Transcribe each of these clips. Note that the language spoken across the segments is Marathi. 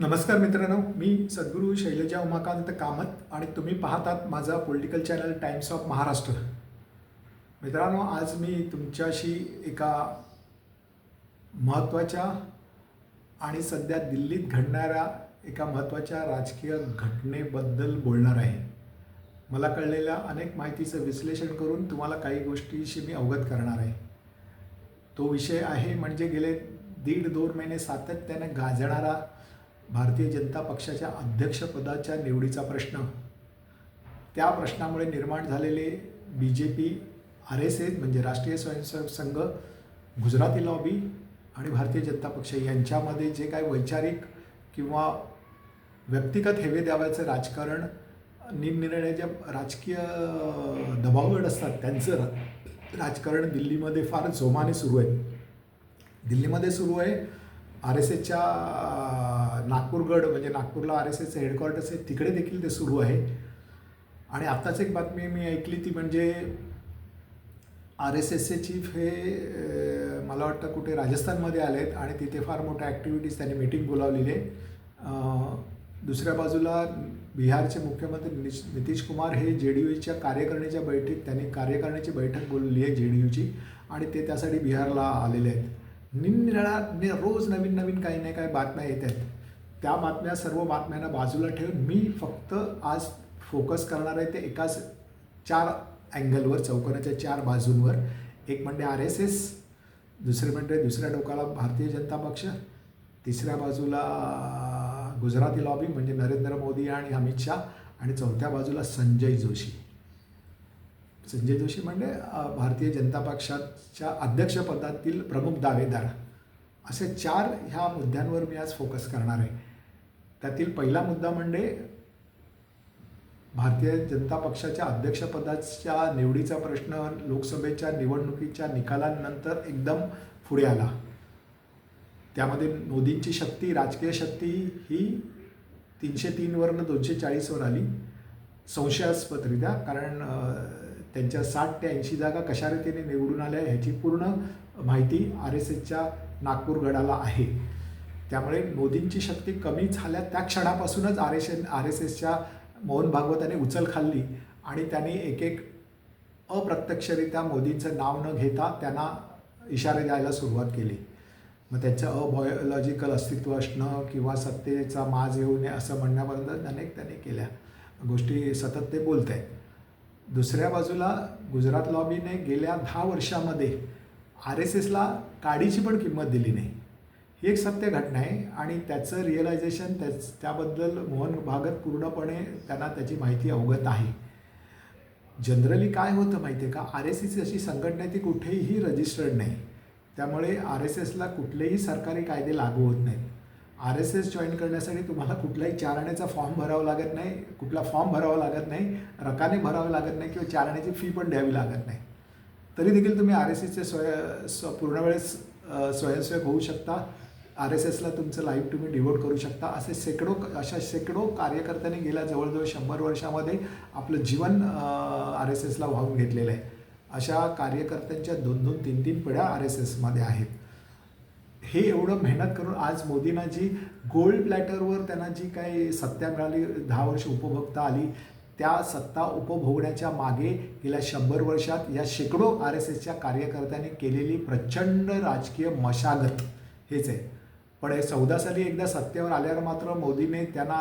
नमस्कार मित्रांनो मी सद्गुरू शैलजा उमाकांत कामत आणि तुम्ही पाहतात माझा political channel Times of Maharashtra मित्रांनो आज मी तुमच्याशी एका महत्त्वाच्या आणि सध्या दिल्लीत घडणाऱ्या एका महत्त्वाच्या राजकीय घटनेबद्दल बोलणार आहे. मला कळलेल्या अनेक माहितीचं विश्लेषण करून तुम्हाला काही गोष्टीशी मी अवगत करणार आहे. तो विषय आहे म्हणजे गेले दीड दोन महिने सातत्याने गाजणारा भारतीय जनता पक्षाच्या अध्यक्षपदाच्या निवडीचा प्रश्न. त्या प्रश्नामुळे निर्माण झालेले B J P R S S म्हणजे राष्ट्रीय स्वयंसेवक संघ गुजराती लॉबी आणि भारतीय जनता पक्ष यांच्यामध्ये जे काय वैचारिक किंवा व्यक्तिगत हेवे द्यावायचं राजकारण निरनिराळ्या ज्या राजकीय दबावगड असतात त्यांचं राजकारण दिल्लीमध्ये फार जोमाने सुरू आहे. दिल्लीमध्ये सुरू आहे. आर एस एसच्या नागपूरगड म्हणजे नागपूरला आर एस एसचं हेडक्वार्टर्स आहे तिकडे देखील ते सुरू आहे. आणि आत्ताच एक बातमी मी ऐकली ती म्हणजे आर एस एसचे चीफ हे मला वाटतं कुठे राजस्थानमध्ये आले आहेत आणि तिथे फार मोठ्या ॲक्टिव्हिटीज त्यांनी मीटिंग बोलावलेली आहे. दुसऱ्या बाजूला बिहारचे मुख्यमंत्री निश नितीश कुमार हे जे डी यूच्या कार्यकारिणीच्या बैठक त्यांनी कार्यकारिणीची बैठक बोलली आहे जे डी यूची आणि ते त्यासाठी बिहारला आलेले आहेत. निरनिराळा नि रोज नवीन नवीन काही नाही काही बातम्या येत आहेत त्या बातम्या सर्व बातम्यांना बाजूला ठेवून मी फक्त आज फोकस करणार आहे ते एकाच चार अँगलवर चौकोनाच्या चार बाजूंवर. एक म्हणजे आर एस एस दुसरे म्हणजे दुसऱ्या टोकाला भारतीय जनता पक्ष तिसऱ्या बाजूला गुजराती लॉबी म्हणजे नरेंद्र मोदी आणि अमित शाह आणि चौथ्या बाजूला संजय जोशी. संजय जोशी म्हणजे भारतीय जनता पक्षाच्या अध्यक्षपदातील प्रमुख दावेदार. असे चार ह्या मुद्द्यांवर मी आज फोकस करणार आहे. त्यातील पहिला मुद्दा म्हणजे भारतीय जनता पक्षाच्या अध्यक्षपदाच्या निवडीचा प्रश्न लोकसभेच्या निवडणुकीच्या निकालांनंतर एकदम पुढे आला. त्यामध्ये मोदींची शक्ती राजकीय शक्ती ही तीनशे तीनवरनं दोनशे चाळीसवर आली. संशयास्पदरित्या कारण त्यांच्या साठ ते ऐंशी जागा कशा रीतीने निवडून आल्या ह्याची पूर्ण माहिती आर एस एसच्या नागपूर गडाला आहे. त्यामुळे मोदींची शक्ती कमी झाल्या. त्या क्षणापासूनच R S N R S एसच्या मोहन भागवताने उचल खाल्ली आणि त्यांनी एक एक अप्रत्यक्षरित्या मोदींचं नाव न घेता त्यांना इशारे द्यायला सुरुवात केली. मग त्यांचं अबॉयोलॉजिकल अस्तित्व असणं किंवा सत्तेचा माज येऊ नये असं म्हणण्यापर्यंत अनेक त्यांनी केल्या. गोष्टी सतत ते बोलत आहेत दुसऱ्या बाजूला गुजरात लॉबीने गेल्या दहा वर्षामध्ये आर एस एसला काडीची पण किंमत दिली नाही. ही एक सत्य घटना आहे आणि त्याचं रिअलायझेशन त्याच त्याबद्दल मोहन भागत पूर्णपणे त्यांना त्याची माहिती अवगत आहे. जनरली काय होतं माहिती आहे का? आर एस एस अशी संघटना आहे ती कुठेही रजिस्टर्ड नाही. त्यामुळे आर एस एसला कुठलेही सरकारी कायदे लागू होत नाहीत. आर एस एस जॉईन करण्यासाठी तुम्हाला कुठलाही चारण्याचा फॉर्म भरावा लागत नाही कुठला फॉर्म भरावा लागत नाही रकाने भरावे लागत नाही किंवा चारण्याची फी पण द्यावी लागत नाही. तरी देखील तुम्ही आर एस एसचे स्वय स्व पूर्ण वेळेस स्वयंसेवक होऊ शकता. आर एस एसला तुमचं लाईफ तुम्ही डिवोट करू शकता. असे शेकडो अशा शेकडो कार्यकर्त्यांनी गेल्या जवळजवळ शंभर वर्षामध्ये आपलं जीवन आर एस एसला वाहून घेतलेलं आहे. अशा कार्यकर्त्यांच्या दोन दोन तीन तीन पिढ्या आर एस एसमध्ये आहेत. हे एवढं मेहनत करून आज मोदींना जी गोल्ड प्लॅटरवर त्यांना जी काही सत्ता मिळाली दहा वर्ष उपभोगता आली त्या सत्ता उपभोगण्याच्या मागे गेल्या शंभर वर्षात या शेकडो आर एस एसच्या कार्यकर्त्यांनी केलेली प्रचंड राजकीय मशागत हेच आहे. पण हे चौदा साली एकदा सत्तेवर आल्यावर मात्र मोदीने त्यांना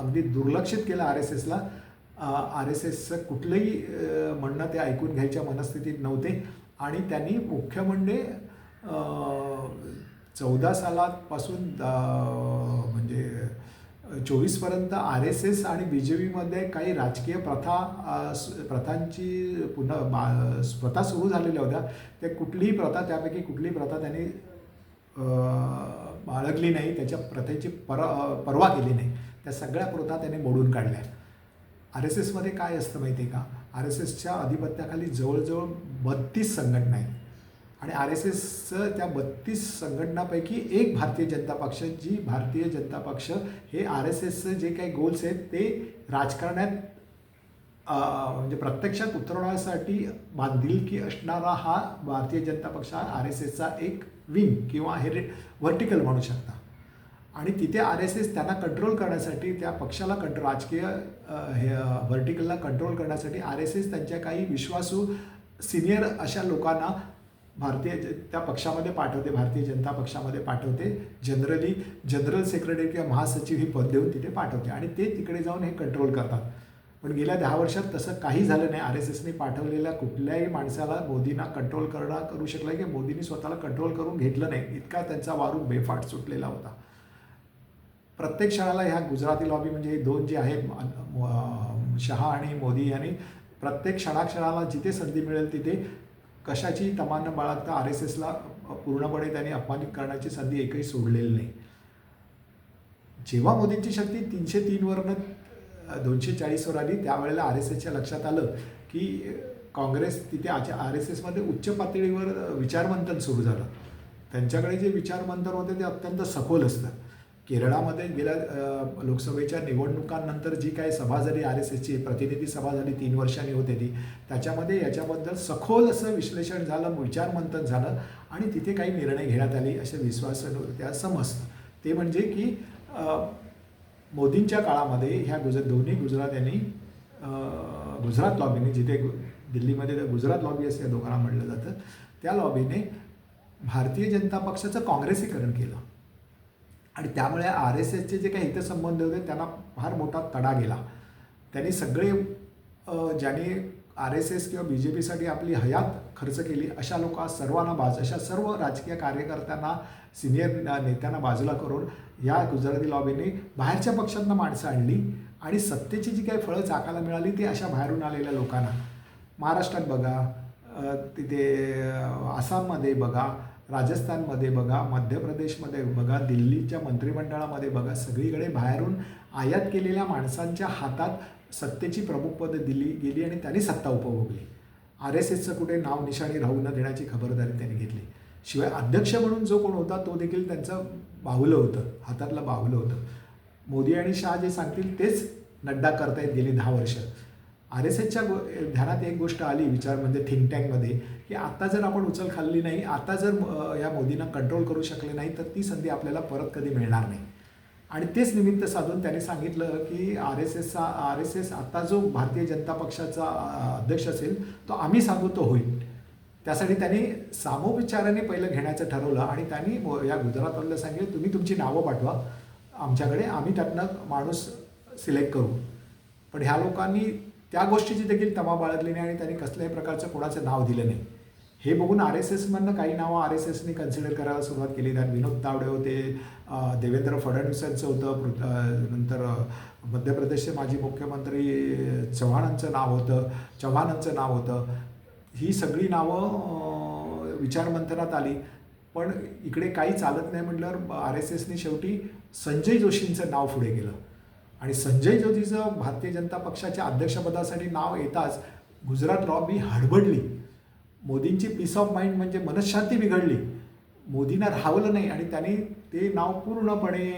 अगदी दुर्लक्षित केलं आर एस एसला आर एस एसचं कुठलंही म्हणणं ते ऐकून घ्यायच्या मनस्थितीत नव्हते. आणि त्यांनी मुख्य म्हणजे चौदा सालापासून म्हणजे चोवीसपर्यंत आर एस एस आणि बी जे पीमध्ये काही राजकीय प्रथा प्रथांची पुन्हा बा प्रथा सुरू झालेल्या होत्या. त्या कुठलीही प्रथा त्यापैकी कुठलीही प्रथा त्यांनी बाळगली नाही. त्याच्या प्रथेची पर परवा पर्वा केली नाही. त्या सगळ्या प्रथा त्यांनी मोडून काढल्या. आर एस एसमध्ये काय असतं माहिती आहे का? आर एस एसच्या अधिपत्याखाली जवळजवळ बत्तीस संघटना आहेत. आणि आर एस एसचं त्या बत्तीस संघटनापैकी एक भारतीय जनता पक्ष जी भारतीय जनता पक्ष हे आर एस एसचं जे काही गोल्स आहेत ते राजकारणात म्हणजे प्रत्यक्षात उतरवण्यासाठी बांधिलकी असणारा हा भारतीय जनता पक्ष हा आर एस एसचा एक विंग किंवा हे व्हर्टिकल म्हणू शकता. आणि तिथे आर एस एस त्यांना कंट्रोल करण्यासाठी त्या पक्षाला कंट्रो राजकीय हे व्हर्टिकलला कंट्रोल करण्यासाठी आर एस एस त्यांच्या काही विश्वासू सिनियर अशा लोकांना भारतीय त्या पक्षामध्ये पाठवते भारतीय जनता पक्षामध्ये पाठवते. जनरली जनरल सेक्रेटरी किंवा महासचिव ही पद देऊन तिथे पाठवते आणि ते तिकडे जाऊन हे कंट्रोल करतात. पण गेल्या दहा वर्षात तसं काही झालं नाही. आर एस एसने पाठवलेल्या कुठल्याही माणसाला मोदींना कंट्रोल करणं करू शकलं की मोदींनी स्वतःला कंट्रोल करून घेतलं नाही. इतका त्यांचा वारून बेफाट सुटलेला होता. प्रत्येक क्षणाला ह्या गुजराती लॉबी म्हणजे हे दोन जे आहेत शहा आणि मोदी यांनी प्रत्येक क्षणाक्षणाला जिथे संधी मिळेल तिथे कशाची तमान बाळगता आर एस एसला पूर्णपणे त्यांनी अपमानित करण्याची संधी एकही सोडलेली नाही. जेव्हा मोदींची शक्ती तीनशे तीनवरनं दोनशे चाळीसवर आली त्यावेळेला आर एस एसच्या लक्षात आलं की काँग्रेस तिथे आज आर एस एसमध्ये उच्च पातळीवर विचारमंथन सुरू झालं. त्यांच्याकडे जे विचारमंथन होते ते अत्यंत सखोल असतं. केरळामध्ये गेल्या लोकसभेच्या निवडणुकांनंतर जी काही सभा झाली आर एस एसची प्रतिनिधी सभा झाली तीन वर्षांनी होते ती त्याच्यामध्ये याच्याबद्दल सखोल असं विश्लेषण झालं विचारमंथन झालं आणि तिथे काही निर्णय घेण्यात आले असे विश्वास त्या समजतं ते म्हणजे की मोदींच्या काळामध्ये ह्या गुजर दोन्ही गुजरात यांनी गुजरात लॉबीने जिथे गु- दिल्लीमध्ये गुजरात लॉबी असं या दोघांना म्हणलं जातं त्या लॉबीने भारतीय जनता पक्षाचं काँग्रेसीकरण केलं. आणि त्यामुळे आर एस एसचे जे काही हितसंबंध होते त्यांना फार मोठा तडा गेला. त्यांनी सगळे ज्याने ज्यांनी आर एस एस किंवा बी जे पीसाठी आपली हयात खर्च केली अशा लोक सर्वांना बाज अशा सर्व राजकीय कार्यकर्त्यांना सिनियर नेत्यांना बाजूला करून या गुजराती लॉबीने बाहेरच्या पक्षांना माणसं आणली आणि सत्तेची जी काही फळं चाकायला मिळाली ती अशा बाहेरून आलेल्या लोकांना. महाराष्ट्रात बघा तिथे आसाममध्ये बघा राजस्थानमध्ये बघा मध्य प्रदेशमध्ये बघा दिल्लीच्या मंत्रिमंडळामध्ये बघा सगळीकडे बाहेरून आयात केलेल्या माणसांच्या हातात सत्तेची प्रमुख पदं दिली गेली आणि त्यांनी सत्ता उपभोगली. आर एस एसचं कुठे नाव निशाणी राहू न देण्याची खबरदारी त्यांनी घेतली. शिवाय अध्यक्ष म्हणून जो कोण होता तो देखील त्यांचं बाहुलं होतं हातातलं बाहुलं होतं. मोदी आणि शाह जे सांगतील तेच नड्डा करतायत गेली दहा वर्ष. आर एस एसच्या गो ध्यानात एक गोष्ट आली विचार म्हणजे थिंक टँकमध्ये की आता जर आपण उचल खाल्ली नाही आता जर या मोदींना कंट्रोल करू शकले नाही तर ती संधी आपल्याला परत कधी मिळणार नाही. आणि तेच निमित्त साधून त्याने सांगितलं की आर एस एसचा आर एस एस आता जो भारतीय जनता पक्षाचा अध्यक्ष असेल तो आम्ही सांगू तो होईल. त्यासाठी त्यांनी सामोपचाराने पहिलं घेण्याचं ठरवलं आणि त्यांनी या गुजरातवाल्याला सांगितलं तुम्ही तुमची नावं पाठवा. आमच्याकडे आम्ही त्यातनं माणूस सिलेक्ट करू. पण ह्या लोकांनी त्या गोष्टीची देखील तमा बाळगली नाही आणि त्यांनी कसल्याही प्रकारचं कोणाचं नाव दिलं नाही. हे बघून आर एस एसमधनं काही नावं आर एस एसने कन्सिडर करायला सुरुवात केली. त्यात विनोद तावडे होते देवेंद्र फडणवीसांचं होतं पृथ- नंतर मध्य प्रदेशचे माजी मुख्यमंत्री चव्हाणांचं नाव होतं चव्हाणांचं नाव होतं. ही सगळी नावं विचारमंथनात आली. पण इकडे काही चालत नाही म्हटल्यावर आर एस एसने शेवटी संजय जोशींचं नाव पुढे गेलं. आणि संजय जोशीचं भारतीय जनता पक्षाच्या अध्यक्षपदासाठी नाव येताच गुजरात लॉबी हडबडली. मोदींची पीस ऑफ माइंड म्हणजे मनशांती बिघडली. मोदींना राहवलं नाही आणि त्यांनी ते नाव पूर्णपणे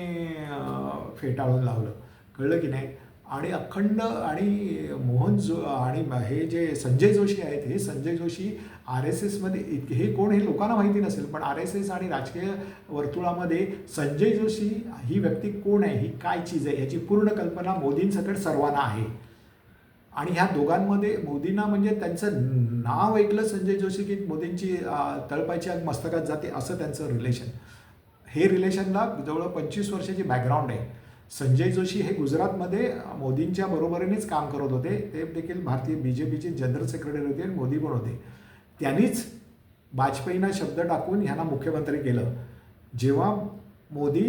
फेटाळून लावलं. कळलं की नाही? आणि अखंड आणि मोहन जो आणि हे जे संजय जोशी आहेत हे संजय जोशी आर एस एसमध्ये इतके हे कोण हे लोकांना माहिती नसेल पण आर एस एस आणि राजकीय वर्तुळामध्ये संजय जोशी ही व्यक्ती कोण आहे ही काय चीज आहे याची पूर्ण कल्पना मोदींसकट सर्वांना आहे. आणि ह्या दोघांमध्ये मोदींना म्हणजे त्यांचं नाव ऐकलं संजय जोशी की मोदींची तळपायची आग मस्तकात जाते असं त्यांचं रिलेशन हे रिलेशनला जवळ पंचवीस वर्षाची बॅकग्राऊंड आहे. संजय जोशी हे गुजरातमध्ये मोदींच्या बरोबरीनेच काम करत होते. ते देखील भारतीय बी जे पीचे जनरल सेक्रेटरी होते आणि मोदी पण होते. त्यांनीच वाजपेयींना शब्द टाकून ह्यांना मुख्यमंत्री केलं. जेव्हा मोदी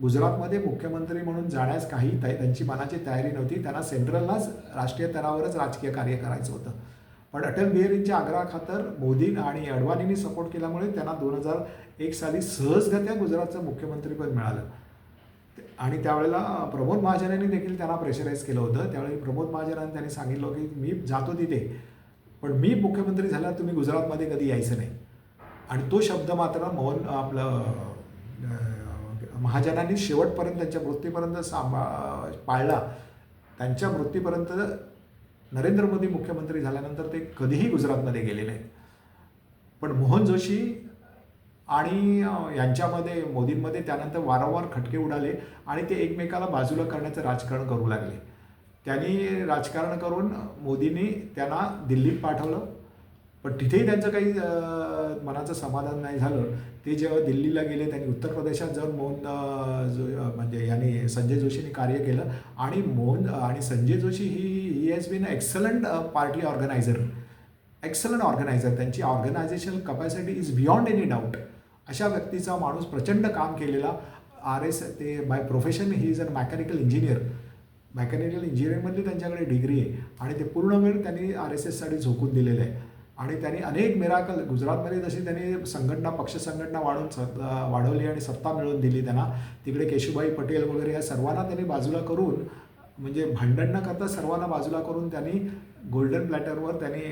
गुजरातमध्ये मुख्यमंत्री म्हणून जाण्यास काही त्यांची मनाची तयारी नव्हती त्यांना सेंट्रललाच राष्ट्रीय स्तरावरच राजकीय कार्य करायचं होतं. पण अटल बिहारींच्या आग्रहाखातर मोदी आणि अडवाणींनी सपोर्ट केल्यामुळे त्यांना दोन हजार एक साली सहजगत्या गुजरातचं मुख्यमंत्रीपद मिळालं. आणि त्यावेळेला प्रमोद महाजनांनी देखील त्यांना प्रेशराईज केलं होतं. त्यावेळी प्रमोद महाजनांनी त्यांनी सांगितलं की मी जातो तिथे पण मी मुख्यमंत्री झाला तुम्ही गुजरातमध्ये कधी यायचं नाही. आणि तो शब्द मात्र मोहन आपलं महाजनांनी शेवटपर्यंत त्यांच्या मृत्यूपर्यंत सांभा पाळला. त्यांच्या मृत्यूपर्यंत नरेंद्र मोदी मुख्यमंत्री झाल्यानंतर ते कधीही गुजरातमध्ये गेले नाहीत. पण मोहन जोशी आणि यांच्यामध्ये मोदींमध्ये त्यानंतर वारंवार खटके उडाले आणि ते एकमेकाला बाजूला करण्याचं राजकारण करू लागले. त्यांनी राजकारण करून मोदींनी त्यांना दिल्लीत पाठवलं. पण तिथेही त्यांचं काही मनाचं समाधान नाही झालं. ते जेव्हा दिल्लीला गेले त्यांनी उत्तर प्रदेशात जाऊन मोहन जो म्हणजे यांनी संजय जोशींनी कार्य केलं. आणि मोहन आणि संजय जोशी ही he has been excellent party organiser excellent organiser त्यांची organisational capacity is beyond any doubt अशा व्यक्तीचा माणूस प्रचंड काम केलेला आर एस ते by profession he is a mechanical engineer mechanical इंजिनिअरिंगमधली त्यांच्याकडे डिग्री आहे आणि ते पूर्ण वेळ त्यांनी आर एस एससाठी झोकून दिलेलं आहे. आणि त्यांनी अनेक मिराकल गुजरातमध्ये जशी त्यांनी संघटना पक्ष संघटना वाढवून स वाढवली आणि सत्ता मिळवून दिली त्यांना तिकडे केशुभाई पटेल वगैरे या सर्वांना त्यांनी बाजूला करून म्हणजे भांडण न करता सर्वांना बाजूला करून त्यांनी गोल्डन प्लॅटरवर त्यांनी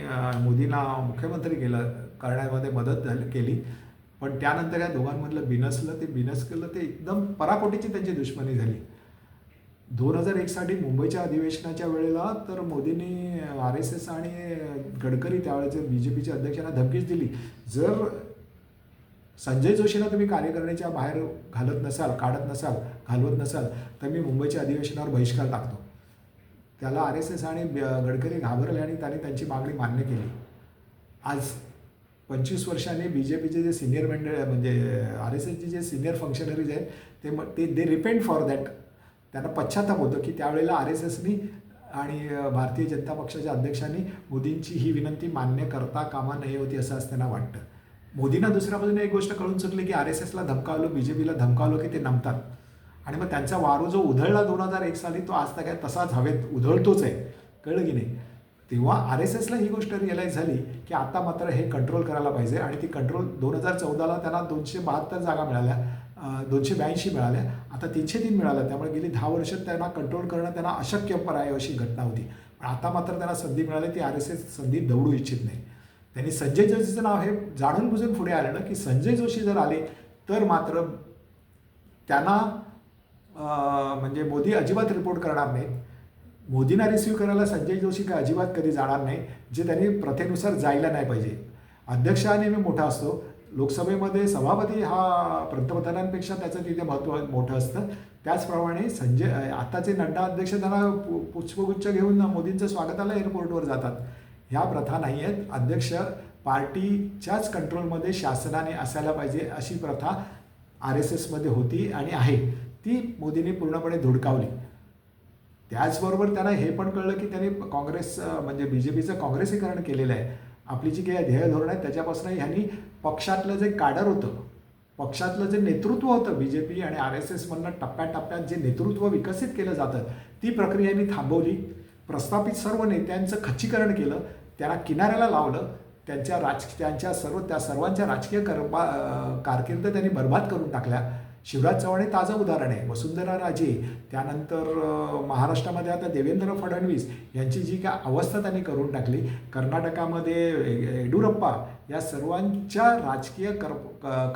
मोदींना मुख्यमंत्री केलं करण्यामध्ये मदत झाली केली. पण त्यानंतर या दोघांमधलं बिनसलं ते बिनस केलं ते एकदम पराकोटीची त्यांची दुश्मनी झाली. दोन हजार एकसाठी मुंबईच्या अधिवेशनाच्या वेळेला तर मोदींनी आर एस एस आणि गडकरी त्यावेळेचे बी जे पीच्या अध्यक्षांना धमकीच दिली. जर संजय जोशीला तुम्ही कार्यकारिणीच्या बाहेर घालत नसाल काढत नसाल घालवत नसाल तर मी मुंबईच्या अधिवेशनावर बहिष्कार टाकतो. त्याला आर एस एस आणि गडकरी घाबरले आणि त्याने त्यांची मागणी मान्य केली. आज पंचवीस वर्षांनी बी जे पीचे म्हणजे, जे सिनियर मंडळ म्हणजे आर एस एसचे जे सिनियर फंक्शनरीज आहेत ते मग ते दे रिपेंड फॉर दॅट त्यांना पश्चाताप होतं की त्यावेळेला आर एस एसनी आणि भारतीय जनता पक्षाच्या अध्यक्षांनी मोदींची ही विनंती मान्य करता कामा नये होती असं आज त्यांना वाटतं. मोदींना दुसऱ्या बाजूने एक गोष्ट कळून चुकली की आर एस एसला धमकावलं बी जे पीला धमकावलं की ते नमतात. आणि मग त्यांचा वारू जो उधळला दोन हजार एक साली तो आज तर काय तसाच हवेत उधळतोच आहे. कळलं की नाही? तेव्हा आर एस एसला ही गोष्ट रिअलाईज झाली की आता मात्र हे कंट्रोल करायला पाहिजे आणि ती कंट्रोल दोन हजार चौदाला त्यांना दोनशे बहात्तर जागा मिळाल्या दोनशे ब्याऐंशी मिळाल्या आता तीनशे तीन मिळाल्या. त्यामुळे गेली दहा वर्ष त्यांना कंट्रोल करणं त्यांना अशक्य पर्याय अशी घटना होती. पण आता मात्र त्यांना संधी मिळाली ती आर एस एस संधी दवडू इच्छित नाही. त्यांनी संजय जोशीचं नाव हे जाणून बुजून पुढे आलेलं की संजय जोशी जर आले तर मात्र त्यांना म्हणजे मोदी अजिबात रिपोर्ट करणार नाहीत. मोदींना रिसिव्ह करायला संजय जोशी का अजिबात कधी जाणार नाही जे त्यांनी प्रथेनुसार जायला नाही पाहिजे. अध्यक्ष हा नेहमी मोठा असतो. लोकसभेमध्ये सभापती हा पंतप्रधानांपेक्षा त्याचं तिथे महत्त्व मोठं असतं. त्याचप्रमाणे संजय आताचे नड्डा अध्यक्ष त्यांना पु- पुष्पगुच्छ घेऊन मोदींचं स्वागताला एअरपोर्टवर जातात. ह्या प्रथा नाही आहेत. अध्यक्ष पार्टीच्याच कंट्रोलमध्ये शासनाने असायला पाहिजे अशी प्रथा आर एस एसमध्ये होती आणि आहे. ती मोदींनी पूर्णपणे धुडकावली. त्याचबरोबर त्यांना हे पण कळलं की त्यांनी काँग्रेस म्हणजे बी जे पीचं काँग्रेसीकरण केलेलं आहे. आपली जी काही ध्येय धोरण आहे त्याच्यापासून ह्यांनी पक्षातलं जे काडर होतं पक्षातलं जे नेतृत्व होतं बी जे पी आणि आर एस एसमधनं टप्प्याटप्प्यात जे नेतृत्व विकसित केलं जातं ती प्रक्रिया यांनी थांबवली. प्रस्थापित सर्व नेत्यांचं खच्चीकरण केलं त्यांना किनाऱ्याला लावलं. त्यांच्या राज त्यांच्या सर्व त्या सर्वांच्या राजकीय करबा कारकिर्द कारकीर्द त्यांनी बर्बाद करून टाकल्या. शिवराज चव्हाण हे ताजं उदाहरण आहे. वसुंधरा राजे त्यानंतर महाराष्ट्रामध्ये आता देवेंद्र फडणवीस यांची जी काय अवस्था त्यांनी करून टाकली कर्नाटकामध्ये ये- येडियुरप्पा या सर्वांच्या राजकीय कर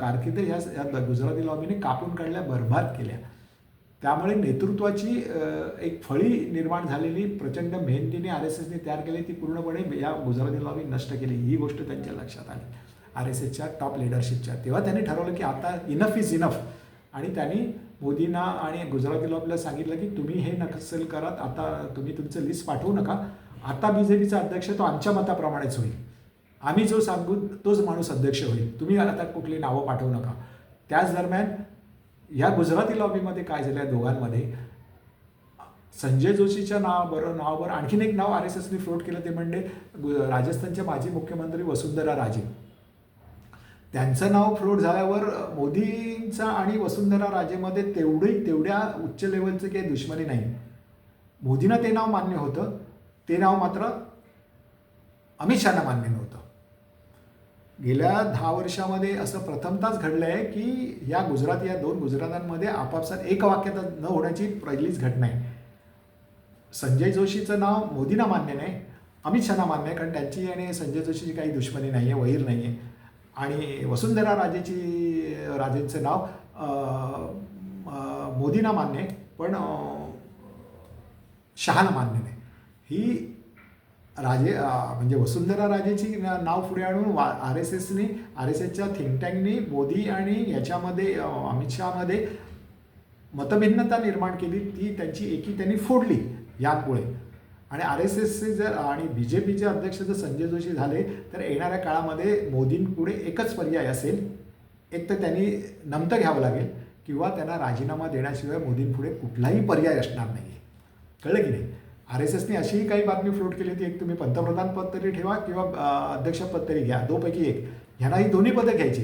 कारकिर्द ह्या या गुजराती लॉबीने कापून काढल्या बरबाद केल्या. त्यामुळे नेतृत्वाची एक फळी निर्माण झालेली प्रचंड मेहनतीने आर एस एसने तयार केली ती पूर्णपणे या गुजराती लॉबी नष्ट केली. ही गोष्ट त्यांच्या लक्षात आली. आर एस एसच्या टॉप लिडरशिपच्या तेव्हा त्यांनी ठरवलं की आता इनफ इज इनफ आणि त्यांनी मोदींना आणि गुजराती लॉबीला सांगितलं की तुम्ही हे नक्सल करत आता तुम्ही तुमचं लिस्ट पाठवू नका. आता बी जे पीचा अध्यक्ष तो आमच्या मताप्रमाणेच होईल. आम्ही जो सांगू तोच माणूस अध्यक्ष होईल. तुम्ही आता कुठली नावं पाठवू नका. त्याच दरम्यान या गुजराती लॉबीमध्ये काय झालं या दोघांमध्ये संजय जोशीच्या नावाबरोबर नावावर आणखीन एक नाव आर एस एसने फ्लोट केलं ते म्हणजे गु- राजस्थानचे माजी मुख्यमंत्री वसुंधरा राजे. त्यांचं नाव फ्लोट झाल्यावर मोदींचा आणि वसुंधरा राजेमध्ये तेवढी तेवढ्या उच्च लेवलचं काही दुश्मनी नाही. मोदींना ते नाव मान्य होतं. ते नाव मात्र अमित शहाना मान्य नव्हतं. गेल्या दहा वर्षामध्ये असं प्रथमताच घडलं आहे की या गुजरात या दोन गुजरातांमध्ये आपापसात एक वाक्यात न होण्याची पहिलीच घटना आहे. संजय जोशीचं नाव मोदींना मान्य नाही अमित शहाना मान्य आहे कारण त्यांची आणि संजय जोशीची काही दुश्मनी नाही आहे वैर नाही आहे आणि वसुंधरा राजेची राजेंचं नाव मोदींना मान्य आहे पण शहाला शहाना मान्य नाही. ही राजे म्हणजे वसुंधरा राजेची नाव पुढे आणून वा आर एस एसने आर एस एसच्या थिंक टँकनी मोदी आणि याच्यामध्ये अमित शहामध्ये मतभिन्नता निर्माण केली ती त्यांची एकी त्यांनी फोडली यामुळे आणि आर एस एसचे जर आणि बी जे पीचे अध्यक्ष जर संजय जोशी झाले तर येणाऱ्या काळामध्ये मोदींपुढे एकच पर्याय असेल एक तर त्यांनी नमतं घ्यावं लागेल किंवा त्यांना राजीनामा देण्याशिवाय मोदींपुढे कुठलाही पर्याय असणार नाही कळलं की नाही? आर एस एसने अशीही काही बातमी फ्लोट केली होती एक तुम्ही पंतप्रधानपद तरी ठेवा किंवा अध्यक्षपद तरी घ्या दोपैकी एक. ह्यांना ही दोन्ही पदं घ्यायची.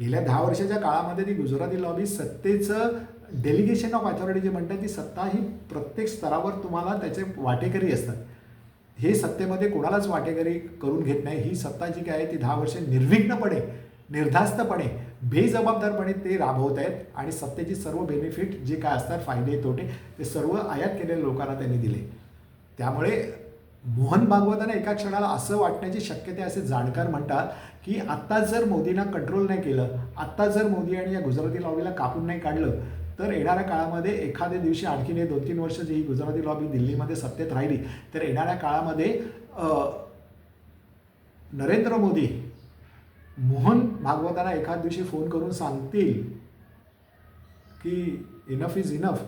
गेल्या दहा वर्षाच्या काळामध्ये ती गुजराती लॉबी सत्तेचं डेलिगेशन ऑफ अथॉरिटी जे म्हणतात ती सत्ता ही प्रत्येक स्तरावर तुम्हाला त्याचे वाटेकरी असतात. हे सत्तेमध्ये कोणालाच वाटेकरी करून घेत नाही. ही सत्ता जी काय आहे ती दहा वर्षे निर्विघ्नपणे निर्धास्तपणे बेजबाबदारपणे ते राबवत आहेत आणि सत्तेची सर्व बेनिफिट जे काय असतात फायदे तोटे ते सर्व आयात केलेल्या लोकांना त्यांनी दिले. त्यामुळे मोहन भागवतांना एका क्षणाला असं वाटण्याची शक्यता असे जाणकार म्हणतात की आत्ता जर मोदींना कंट्रोल नाही केलं आत्ता जर मोदी आणि या गुजराती लॉबीला कापून नाही काढलं तर येणाऱ्या काळामध्ये एखाद्या दिवशी आणखीन हे दोन तीन वर्ष जी ही गुजराती लॉबी दिल्लीमध्ये सत्तेत राहिली तर येणाऱ्या काळामध्ये नरेंद्र मोदी मोहन भागवतांना एखाद दिवशी फोन करून सांगतील की इनफ इज इनफ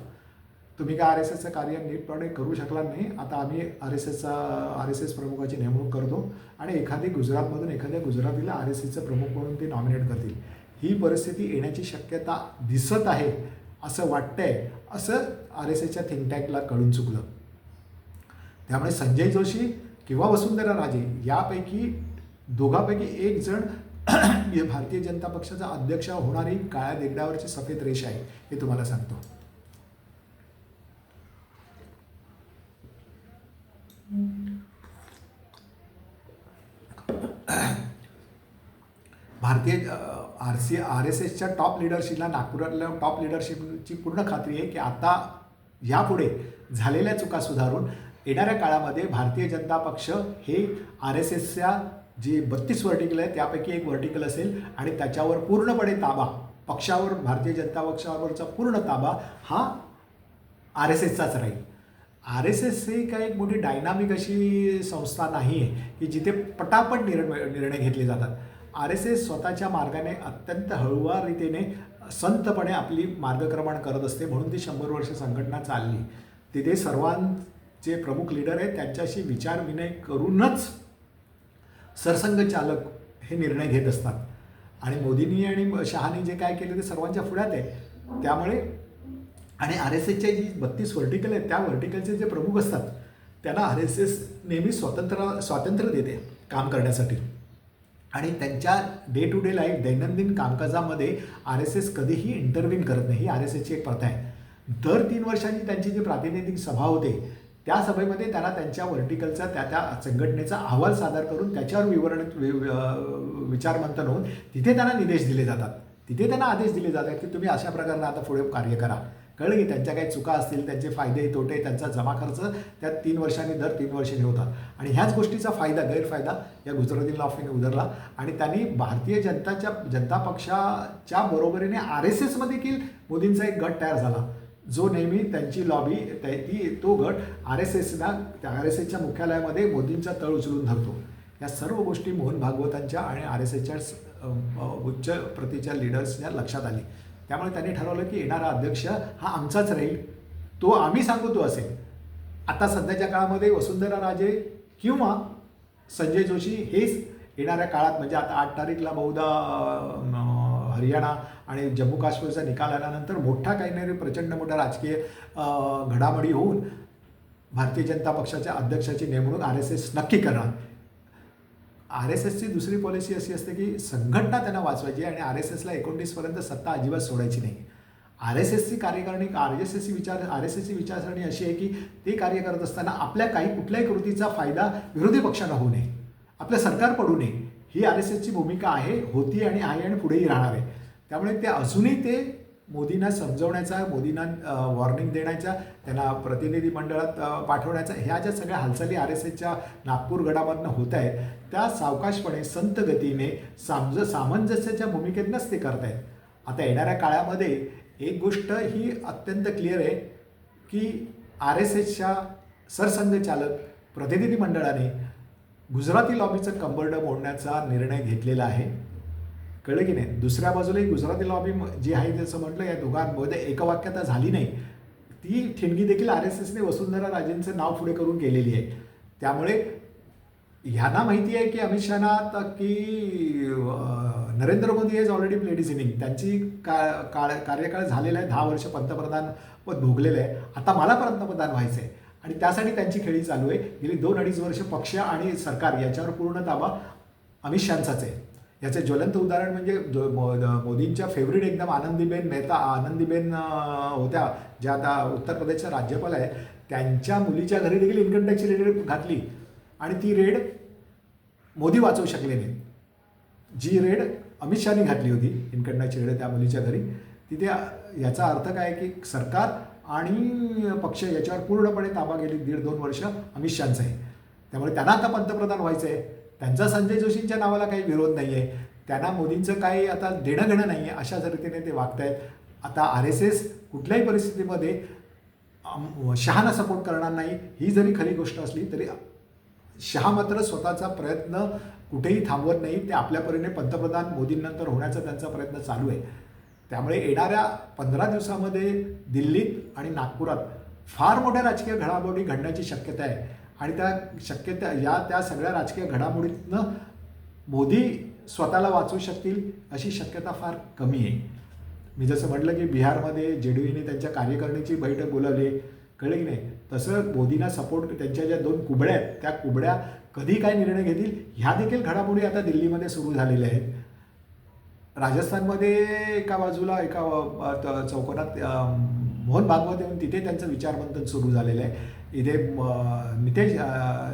तुम्ही काय आर एस एसचं कार्य नीटपणे करू शकला नाही आता आम्ही आर एस एसचा आर एस एस प्रमुखाची नेमणूक करतो आणि एखादी गुजरातमधून एखाद्या गुजरातीला आर एस एसचं प्रमुख म्हणून ते नॉमिनेट करतील. ही परिस्थिती येण्याची शक्यता दिसत आहे. असं वाटतंय असं आर एस एसच्या थिंक टँकला कळून चुकलं. त्यामुळे संजय जोशी किंवा वसुंधरा राजे यापैकी दोघांपैकी एक जण भारतीय जनता पक्षाचा अध्यक्ष होणारी काळ्या देगडावरची सफेद रेष आहे हे तुम्हाला सांगतो. भारतीय आर सी आर एस एसच्या टॉप लिडरशिपला नागपुरातल्या टॉप लिडरशिपची पूर्ण खात्री आहे की आता यापुढे झालेल्या चुका सुधारून येणाऱ्या काळामध्ये भारतीय जनता पक्ष हे आर एस एसच्या जे बत्तीस व्हर्टिकल आहे त्यापैकी एक व्हर्टिकल असेल आणि त्याच्यावर पूर्णपणे ताबा पक्षावर भारतीय जनता पक्षावरचा पूर्ण ताबा हा आर एस एसचाच राहील. आर एस एस ही काही एक मोठी डायनामिक अशी संस्था नाही आहे की जिथे पटापट निर्णय निर्णय घेतले जातात. आर एस एस स्वतःच्या मार्गाने अत्यंत हळुवार रीतीने संतपणे आपली मार्गक्रमण करत असते म्हणून ती शंभर वर्ष संघटना चालली. तिथे सर्वांचे प्रमुख लीडर आहेत त्यांच्याशी विचारविनय करूनच सरसंघचालक हे निर्णय घेत असतात. आणि मोदींनी आणि शहानी जे काय केले ते सर्वांच्या पुढ्यात आहे. त्यामुळे आणि आर एस एसचे जी बत्तीस व्हर्टिकल आहेत त्या व्हर्टिकलचे जे प्रमुख असतात त्यांना आर एस एस नेहमी स्वतंत्र स्वातंत्र्य देते काम करण्यासाठी. आणि त्यांच्या डे टू डे लाईफ दैनंदिन कामकाजामध्ये आर एस एस कधीही इंटरव्हीन करत नाही. ही आर एस एसची एक प्रथा आहे. दर तीन वर्षांनी त्यांची जी प्रातिनिधिक सभा होते त्या सभेमध्ये त्यांना त्यांच्या व्हर्टिकलचा त्या त्या संघटनेचा अहवाल सादर करून त्याच्यावर विवरण वि- विचारमंथन होऊन तिथे त्यांना निर्देश दिले जातात. तिथे त्यांना आदेश दिले जातात की तुम्ही अशा प्रकारे आता पुढे कार्य करा. कळलं की त्यांच्या काही चुका असतील त्यांचे फायदे तोटे त्यांचा जमा खर्च त्या तीन वर्षांनी दर तीन वर्षांनी होतात. आणि ह्याच गोष्टीचा फायदा गैरफायदा या गुजराती लॉफीने उधरला. आणि त्यांनी भारतीय जनताच्या जनता पक्षाच्या बरोबरीने आर एस एसमध्ये देखील मोदींचा एक गट तयार झाला. जो नेहमी त्यांची लॉबी त्या- ती तो गट आर एस एसना आर एस एसच्या मुख्यालयामध्ये मोदींचा तळ उचलून धरतो. या सर्व गोष्टी मोहन भागवतांच्या आणि आर एस एसच्या उच्च प्रतीच्या लिडर्सच्या लक्षात आली. त्यामुळे त्यांनी ठरवलं की येणारा अध्यक्ष हा आमचाच राहील. तो आम्ही सांगू तो असेल आता सध्याच्या काळामध्ये वसुंधरा राजे किंवा संजय जोशी हेच येणाऱ्या काळात म्हणजे आता आठ तारीखला बहुधा हरियाणा आणि जम्मू काश्मीरचा निकाल आल्यानंतर मोठा काही नाही प्रचंड मोठा राजकीय घडामोडी होऊन भारतीय जनता पक्षाच्या अध्यक्षाची नेमणूक आर एस एस नक्की करणार आर एस एसची दुसरी पॉलिसी अशी असते की संघटना त्यांना वाचवायची आणि आर एस एसला एकोणतीसपर्यंत सत्ता अजिबात सोडायची नाही आर एस एसची कार्यकारिणी आर एस एसची विचार आर एस एसची विचारसरणी अशी आहे की ते कार्य करत असताना आपल्या काही कुठल्याही कृतीचा फायदा विरोधी पक्षांना होऊ नये. आपलं सरकार पडू नये. ही आर एस एसची भूमिका आहे होती आणि आहे आणि पुढेही राहणार आहे. त्यामुळे ते अजूनही ते मोदींना समजवण्याचा मोदींना वॉर्निंग देण्याच्या त्यांना प्रतिनिधी मंडळात पाठवण्याचा ह्या ज्या सगळ्या हालचाली आर एस एसच्या नागपूर गडामधनं होत आहेत त्या सावकाशपणे संत गतीने सामज सामंजस्याच्या भूमिकेतनंच ते करत आहेत आता येणाऱ्या काळामध्ये एक गोष्ट ही अत्यंत क्लिअर आहे की आर एस एसच्या सरसंघचालक प्रतिनिधी मंडळाने गुजराती लॉबीचं कंबरडं मोडण्याचा निर्णय घेतलेला आहे. कळलं की नाही? दुसऱ्या बाजूलाही गुजराती लॉबी जी आहे जसं म्हटलं या दोघांमध्ये एकवाक्यता झाली नाही. ती ठिणगी देखील आर एस एसने वसुंधरा राजेंचं नाव पुढे करून केलेली आहे. त्यामुळे ह्यांना माहिती आहे की अमित शहाना की Narendra Modi is already played inning त्यांची का काळ कार्यकाळ झालेला आहे दहा वर्ष पंतप्रधान पद भोगलेलं आहे. आता मला पंतप्रधान व्हायचं आहे. आणि त्यासाठी त्यांची खेळी चालू आहे. गेली दोन अडीच वर्ष पक्ष आणि सरकार याच्यावर पूर्ण ताबा अमित शहाचाच आहे. याचे ज्वलंत उदाहरण म्हणजे जो- मो- द- मोदींच्या फेवरेट एकदम आनंदीबेन मेहता आनंदीबेन होत्या ज्या आता उत्तर प्रदेशच्या राज्यपाल आहे त्यांच्या मुलीच्या घरी देखील इन्कम टॅक्सची रेड घातली. आणि ती रेड मोदी वाचवू शकले नाही. जी रेड अमित शहानी घातली होती इन्कम टॅक्सची रेड त्या मुलीच्या घरी. तिथे याचा अर्थ काय की सरकार आणि पक्ष याच्यावर पूर्णपणे ताबा गेली दीड दोन वर्ष अमित शहाचं आहे. त्यामुळे त्यांना आता पंतप्रधान व्हायचं आहे त्यांचा संजय जोशींच्या नावाला काही विरोध नाही आहे त्यांना मोदींचं काही आता देणं घेणं नाही आहे अशा रीतीने ते वागत आहेत आता आर एस एस कुठल्याही परिस्थितीमध्ये शहाना सपोर्ट करणार नाही ही जरी खरी गोष्ट असली तरी शहा मात्र स्वतःचा प्रयत्न कुठेही थांबवत नाही. ते आपल्या परीने पंतप्रधान मोदींनंतर होण्याचा त्यांचा प्रयत्न चालू आहे. त्यामुळे येणाऱ्या पंधरा दिवसामध्ये दिल्लीत आणि नागपुरात फार मोठ्या राजकीय घडामोडी घडण्याची शक्यता आहे. आणि त्या शक्यता या त्या सगळ्या राजकीय घडामोडीतनं मोदी स्वतःला वाचवू शकतील अशी शक्यता फार कमी आहे. मी जसं म्हटलं की बिहारमध्ये जे डी यूने त्यांच्या कार्यकारिणीची बैठक बोलावली कळलं की नाही? तसं मोदींना सपोर्ट त्यांच्या ज्या दोन कुबड्या आहेत त्या कुबड्या कधी काय निर्णय घेतील ह्या देखील घडामोडी आता दिल्लीमध्ये सुरू झालेल्या आहेत. राजस्थानमध्ये एका बाजूला एका चौकोनात मोहन भागवत येऊन तिथे त्यांचं विचारमंथन सुरू झालेलं आहे. इथे नितेश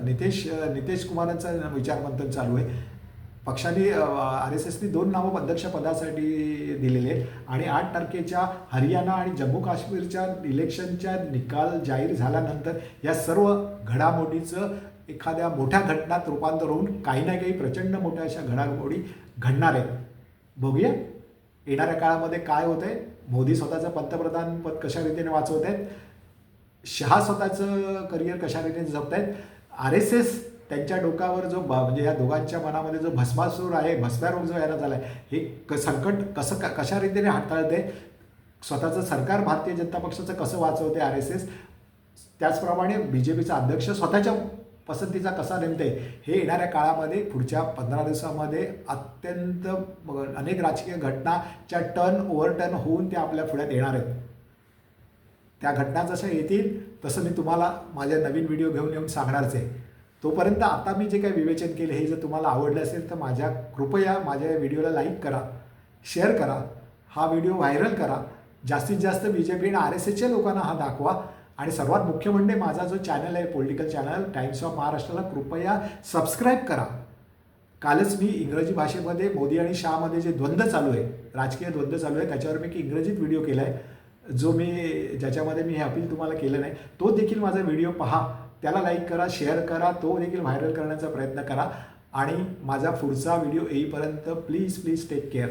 नितेश नितेश कुमारांचा विचारमंथन चालू आहे. पक्षाने आर एस एसने दोन नावं अध्यक्षपदासाठी दिलेले आहेत आणि आठ तारखेच्या हरियाणा आणि जम्मू काश्मीरच्या इलेक्शनच्या निकाल जाहीर झाल्यानंतर या सर्व घडामोडीचं एखाद्या मोठ्या घटनात रूपांतर होऊन काही ना काही प्रचंड मोठ्या अशा घडामोडी घडणार आहेत. बघूया. येणाऱ्या काळामध्ये काय होत आहे मोदी स्वतःचं पंतप्रधान पद कशा रीतीने वाचवत आहेत? शहा स्वतःचं करिअर कशा रीतीने जपत आहेत आर एस एस त्यांच्या डोकावर जो म्हणजे या दोघांच्या मनामध्ये जो भस्मासूर आहे भस्म्यारोग जो यायला झाला आहे हे क संकट कसं क कशा रीतीने हाताळते स्वतःचं सरकार भारतीय जनता पक्षाचं कसं वाचवते आर एस एस त्याचप्रमाणे बी जे पीचा अध्यक्ष स्वतःच्या पसंतीचा कसा नेमते हे येणाऱ्या काळामध्ये पुढच्या पंधरा दिवसामध्ये अत्यंत अनेक राजकीय घटनाच्या टर्न ओव्हरटर्न होऊन त्या आपल्या पुढ्यात येणार आहेत. त्या घटना जशा येतील तसं मी तुम्हाला माझ्या नवीन व्हिडिओ घेऊन येऊन सांगणारच आहे. तोपर्यंत आता मी जे काही विवेचन केले हे जर तुम्हाला आवडलं असेल तर माझ्या कृपया माझ्या या व्हिडिओला लाईक करा शेअर करा हा व्हिडिओ व्हायरल करा. जास्तीत जास्त बी जे पी आणि आर एस एसच्या लोकांना हा दाखवा. आणि सर्वात मुख्य म्हणजे माझा जो चॅनल आहे पॉलिटिकल चॅनल टाइम्स ऑफ महाराष्ट्राला कृपया सबस्क्राईब करा. कालच मी इंग्रजी भाषेमध्ये मोदी आणि शहामध्ये जे द्वंद्व चालू आहे राजकीय द्वंद्व चालू आहे त्याच्यावर मी की इंग्रजीत व्हिडिओ केला आहे जो मी ज्याच्यामध्ये मी हे अपील तुम्हाला केलं नाही तो देखील माझा व्हिडिओ पहा. त्याला लाईक करा शेअर करा तो देखील व्हायरल करण्याचा प्रयत्न करा. आणि माझा पुढचा व्हिडिओ येईपर्यंत प्लीज प्लीज टेक केअर